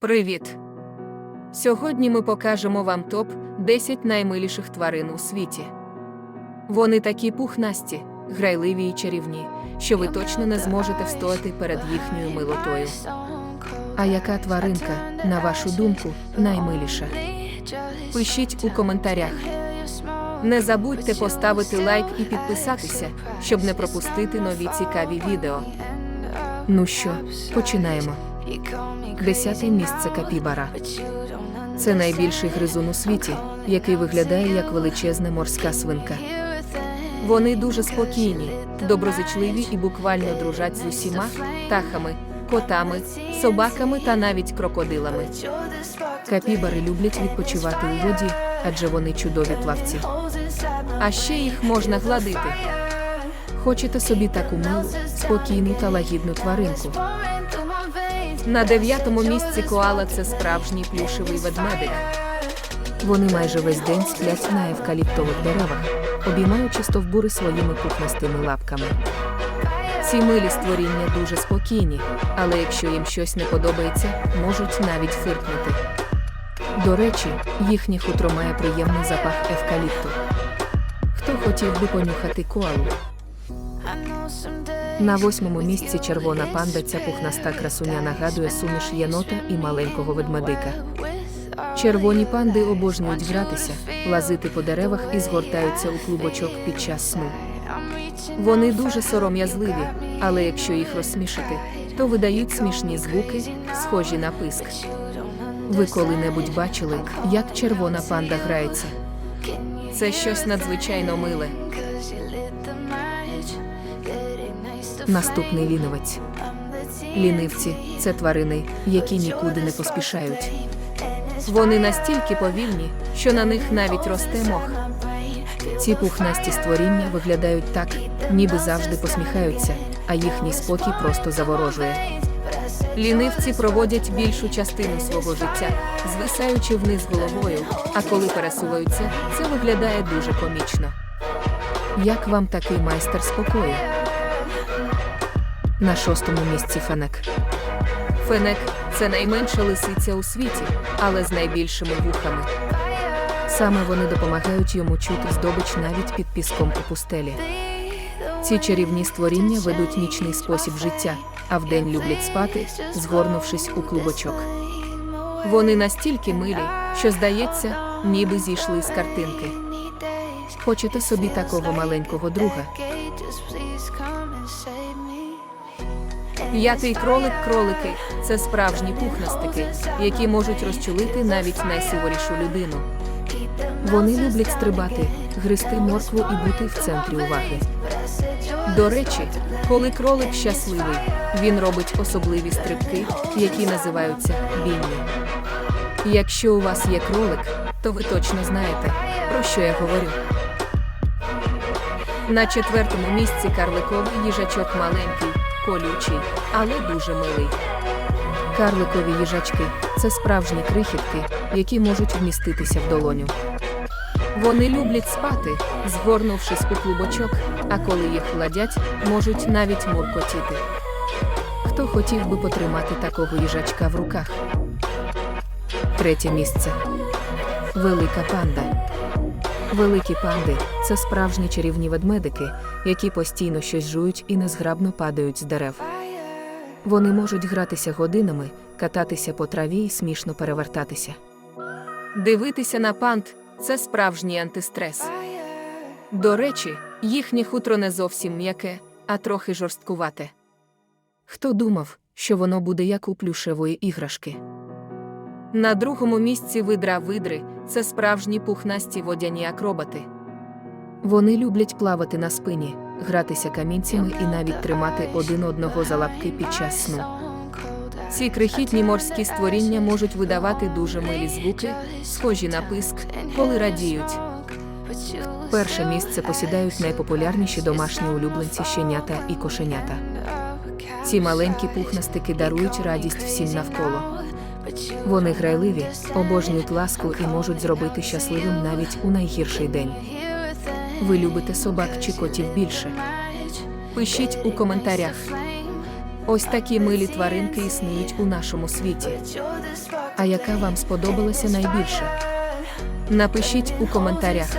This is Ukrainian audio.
Привіт! Сьогодні ми покажемо вам топ 10 наймиліших тварин у світі. Вони такі пухнасті, грайливі і чарівні, що ви точно не зможете встояти перед їхньою милотою. А яка тваринка, на вашу думку, наймиліша? Пишіть у коментарях. Не забудьте поставити лайк і підписатися, щоб не пропустити нові цікаві відео. Ну що, починаємо. Десяте місце капібара. Це найбільший гризун у світі, який виглядає як величезна морська свинка. Вони дуже спокійні, доброзичливі і буквально дружать з усіма птахами, котами, собаками та навіть крокодилами. Капібари люблять відпочивати у воді, адже вони чудові плавці. А ще їх можна гладити. Хочете собі таку милу, спокійну та лагідну тваринку. На дев'ятому місці коала це справжній плюшевий ведмедик. Вони майже весь день сплять на евкаліптових деревах, обіймаючи стовбури своїми пухнастими лапками. Ці милі створіння дуже спокійні, але якщо їм щось не подобається, можуть навіть фиркнути. До речі, їхнє хутро має приємний запах евкаліпту. Хто хотів би понюхати коалу? На восьмому місці червона панда ця пухнаста красуня нагадує суміш єнота і маленького ведмедика. Червоні панди обожнюють гратися, лазити по деревах і згортаються у клубочок під час сну. Вони дуже сором'язливі, але якщо їх розсмішити, то видають смішні звуки, схожі на писк. Ви коли-небудь бачили, як червона панда грається? Це щось надзвичайно миле. Наступний ліновець. Лінивці це тварини, які нікуди не поспішають. Вони настільки повільні, що на них навіть росте мох. Ці пухнасті створіння виглядають так, ніби завжди посміхаються, а їхній спокій просто заворожує. Лінивці проводять більшу частину свого життя, звисаючи вниз головою, а коли пересуваються, це виглядає дуже комічно. Як вам такий майстер спокою? На шостому місці фенек. Фенек це найменша лисиця у світі, але з найбільшими вухами. Саме вони допомагають йому чути здобич навіть під піском у пустелі. Ці чарівні створіння ведуть нічний спосіб життя, а вдень люблять спати, згорнувшись у клубочок. Вони настільки милі, що здається, ніби зійшли з картинки. Хочете собі такого маленького друга? П'ятий кролик кролики це справжні пухнастики, які можуть розчулити навіть найсиворішу людину. Вони люблять стрибати, гризти моркву і бути в центрі уваги. До речі, коли кролик щасливий, він робить особливі стрибки, які називаються бінні. Якщо у вас є кролик, то ви точно знаєте, про що я говорю. На четвертому місці карликовий їжачок маленький, колючий, але дуже милий. Карликові їжачки це справжні крихітки, які можуть вміститися в долоню. Вони люблять спати, згорнувшись у клубочок, а коли їх гладять, можуть навіть муркотіти. Хто хотів би потримати такого їжачка в руках? Третє місце. Велика панда. Великі панди це справжні чарівні ведмедики, які постійно щось жують і незграбно падають з дерев. Вони можуть гратися годинами, кататися по траві і смішно перевертатися. Дивитися на панд це справжній антистрес. До речі, їхнє хутро не зовсім м'яке, а трохи жорсткувате. Хто думав, що воно буде як у плюшевої іграшки? На другому місці видра видри це справжні пухнасті водяні акробати. Вони люблять плавати на спині, гратися камінцями і навіть тримати один одного за лапки під час сну. Ці крихітні морські створіння можуть видавати дуже милі звуки, схожі на писк, коли радіють. Перше місце посідають найпопулярніші домашні улюбленці щенята і кошенята. Ці маленькі пухнастики дарують радість всім навколо. Вони грайливі, обожнюють ласку і можуть зробити щасливим навіть у найгірший день. Ви любите собак чи котів більше? Пишіть у коментарях. Ось такі милі тваринки існують у нашому світі. А яка вам сподобалася найбільше? Напишіть у коментарях.